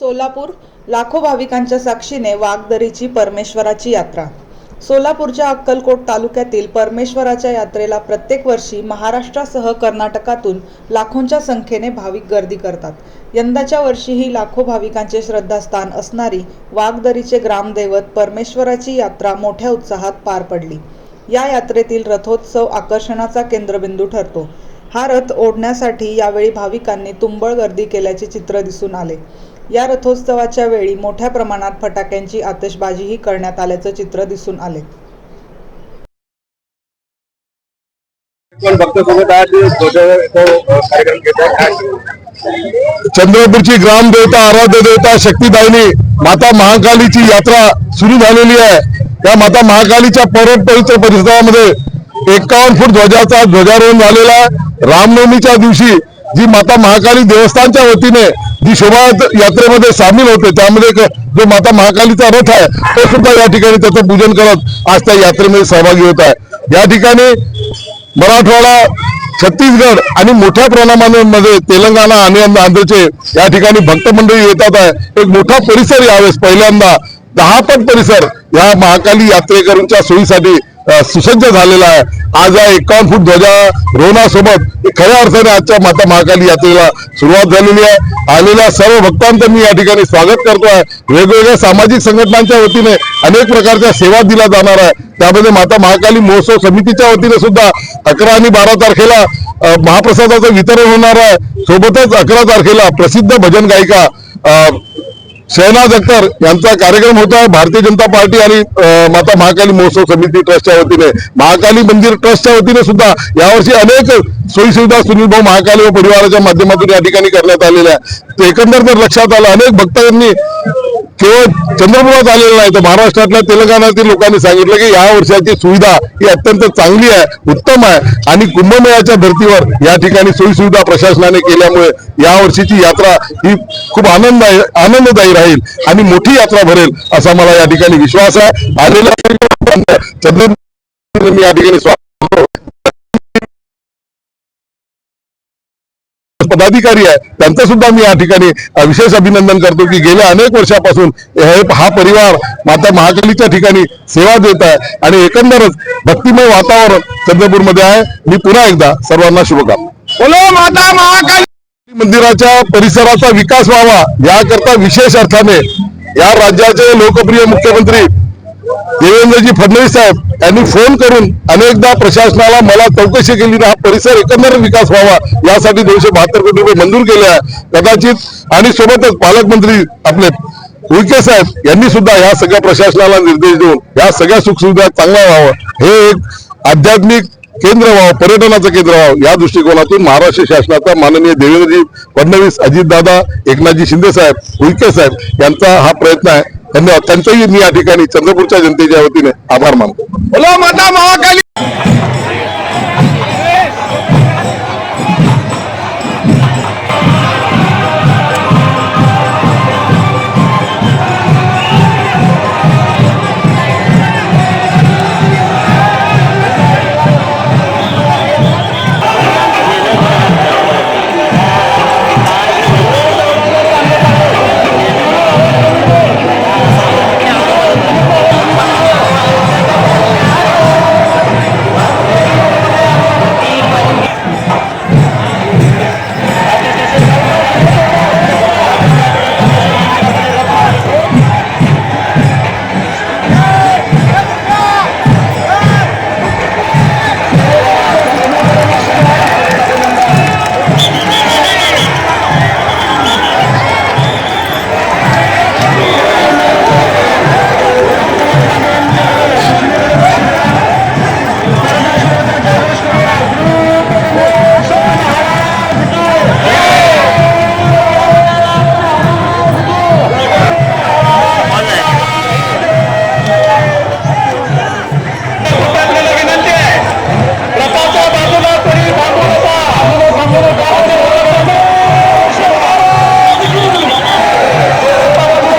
सोलापूर लाखो भाविकांच्या साक्षीने वाघदरीची परमेश्वराची यात्रा. सोलापूरच्या अक्कलकोट तालुक्यातील परमेश्वराच्या यात्रेला प्रत्येक वर्षी महाराष्ट्रासह कर्नाटकातून लाखोंच्या संख्येने भाविक गर्दी करतात. यंदाच्या वर्षीही लाखो भाविकांचे श्रद्धास्थान असणारी वाघदरीचे ग्रामदैवत परमेश्वराची यात्रा मोठ्या उत्साहात पार पडली. या यात्रेतील रथोत्सव आकर्षणाचा केंद्रबिंदू ठरतो. हा रथ ओढण्यासाठी यावेळी भाविकांनी तुंबळ गर्दी केल्याचे चित्र दिसून आले. या रथोत्सवाच्या वेळी मोठ्या प्रमाणात फटाक्यांची आतषबाजीही करण्यात आल्याचं चित्र दिसून आले. चंद्रपूरची ग्रामदेवता आराध्य देवता शक्तीदायिनी माता महाकालीची यात्रा सुरू झालेली आहे. त्या माता महाकालीच्या पर्वत पवित्र परिसरामध्ये एकावन्न फूट ध्वजाचा ध्वजारोहण झालेला आहे. रामनवमीच्या दिवशी जी माता महाकाली देवस्थानच्या वतीने जी शोभा यात्रेमध्ये सामील होते त्यामध्ये एक जो माता महाकालीचा रथ आहे तो सुद्धा या ठिकाणी त्याचं पूजन करत आज त्या यात्रेमध्ये सहभागी होत आहे. या ठिकाणी मराठवाडा छत्तीसगड आणि मोठ्या प्रमाणामध्ये तेलंगणा आणि आंध्रचे या ठिकाणी भक्त मंडळी येतात आहे. एक मोठा परिसर यावेळेस पहिल्यांदा दहापट परिसर या महाकाली यात्रेकरूंच्या सोयीसाठी सुसज्ज झालेला आहे. आज या एकावन्न फूट ध्वजा रोहनासोबत खऱ्या अर्थाने आजच्या माता महाकाली यात्रेला सुरुवात झालेली आहे. आलेल्या सर्व भक्तांचं मी या ठिकाणी स्वागत करतो आहे. वेगवेगळ्या सामाजिक संघटनांच्या वतीने अनेक प्रकारच्या सेवा दिल्या जाणार आहे. त्यामध्ये माता महाकाली महोत्सव समितीच्या वतीने सुद्धा अकरा आणि बारा तारखेला महाप्रसादाचं वितरण होणार आहे. सोबतच अकरा तारखेला प्रसिद्ध भजन गायिका शहनाज अख्तर यांचा कार्यक्रम होता. भारतीय जनता पार्टी आणि माता महाकाली महोत्सव समिती ट्रस्टच्या वतीने. महाकाली मंदिर ट्रस्टच्या वतीने सुद्धा यावर्षी अनेक सोयीसुविधा सुनील भाऊ महाकाली व परिवाराच्या माध्यमातून या ठिकाणी करण्यात आलेल्या एकंदर जर लक्षात आलं अनेक भक्तांनी केवळ चंद्रपुरात आलेलं नाही तर महाराष्ट्रातल्या तेलंगणातील लोकांनी सांगितलं की या वर्षाची सुविधा ही अत्यंत चांगली आहे उत्तम आहे. आणि कुंभमेळ्याच्या धर्तीवर या ठिकाणी सोयीसुविधा प्रशासनाने केल्यामुळे या वर्षीची यात्रा ही खूप आनंद आनंददायी राहील आणि मोठी यात्रा भरेल असा मला या ठिकाणी विश्वास आहे. आलेल्या चंद्र मी या ठिकाणी पदाधिकारी आहे. त्यांचं सुद्धा मी या ठिकाणी विशेष अभिनंदन करतो की गेल्या अनेक वर्षापासून हे परिवार माता महाकालीच्या ठिकाणी सेवा देत आहे. आणि एकंदरच भक्तिमय वातावरण चंद्रपूरमध्ये आहे. मी पुन्हा एकदा सर्वांना शुभकामना. माता महाकाली मंदिराच्या परिसराचा विकास व्हावा याकरता विशेष अर्थाने या राज्याचे लोकप्रिय मुख्यमंत्री देवेंद्रजी फडणवीस साहेब त्यांनी फोन करून अनेकदा प्रशासनाला मला चौकशी केली ना हा परिसर एकंदर विकास व्हावा यासाठी दोनशे बहात्तर कोटी रुपये मंजूर केले आहे. कदाचित आणि सोबतच पालकमंत्री आपले उईके साहेब यांनी सुद्धा या सगळ्या प्रशासनाला निर्देश देऊन या सगळ्या सुखसुविधा चांगल्या व्हावं. हे एक आध्यात्मिक केंद्र व्हावं पर्यटनाचं केंद्र व्हावं या दृष्टिकोनातून महाराष्ट्र शासनाचा माननीय देवेंद्रजी फडणवीस अजितदादा एकनाथजी शिंदे साहेब उईके साहेब यांचा हा प्रयत्न आहे. धन्यवाद. त्यांचाही मी या ठिकाणी चंद्रपूरच्या जनतेच्या वतीने आभार मानतो. बोला माता महाकाली.